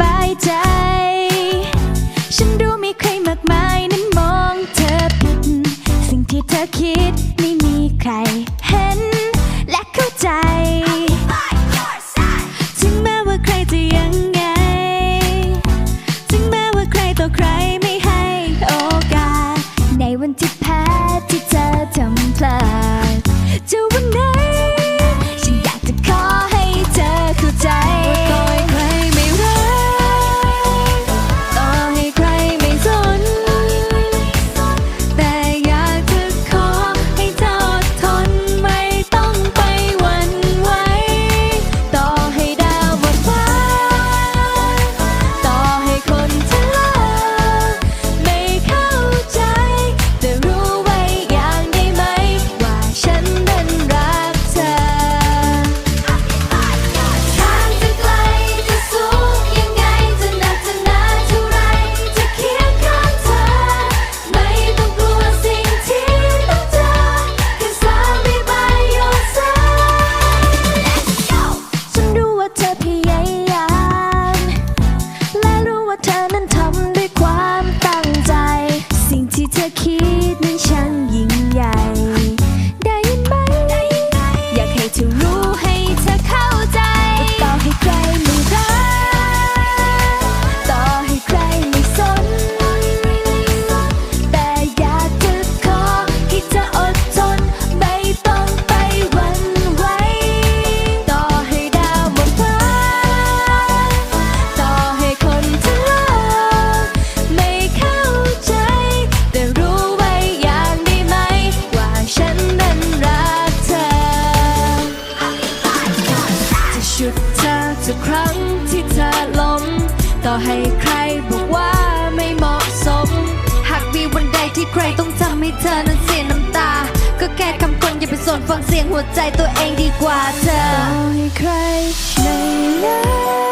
บายใจ ฉันรู้มีใครมากมายนั้นมองเธอผิด สิ่งที่เธอคิดไม่มีใครเห็นและเข้าใจ ที่เธอล้ม ต่อให้ใครบอกว่าไม่เหมาะสม หากมีวันใดที่ใครต้องทำให้เธอนั้นเสียน้ำตา ก็แค่คำคนอย่าไปสนฟังเสียงหัวใจตัวเองดีกว่าเธอต่อให้ใครในโลก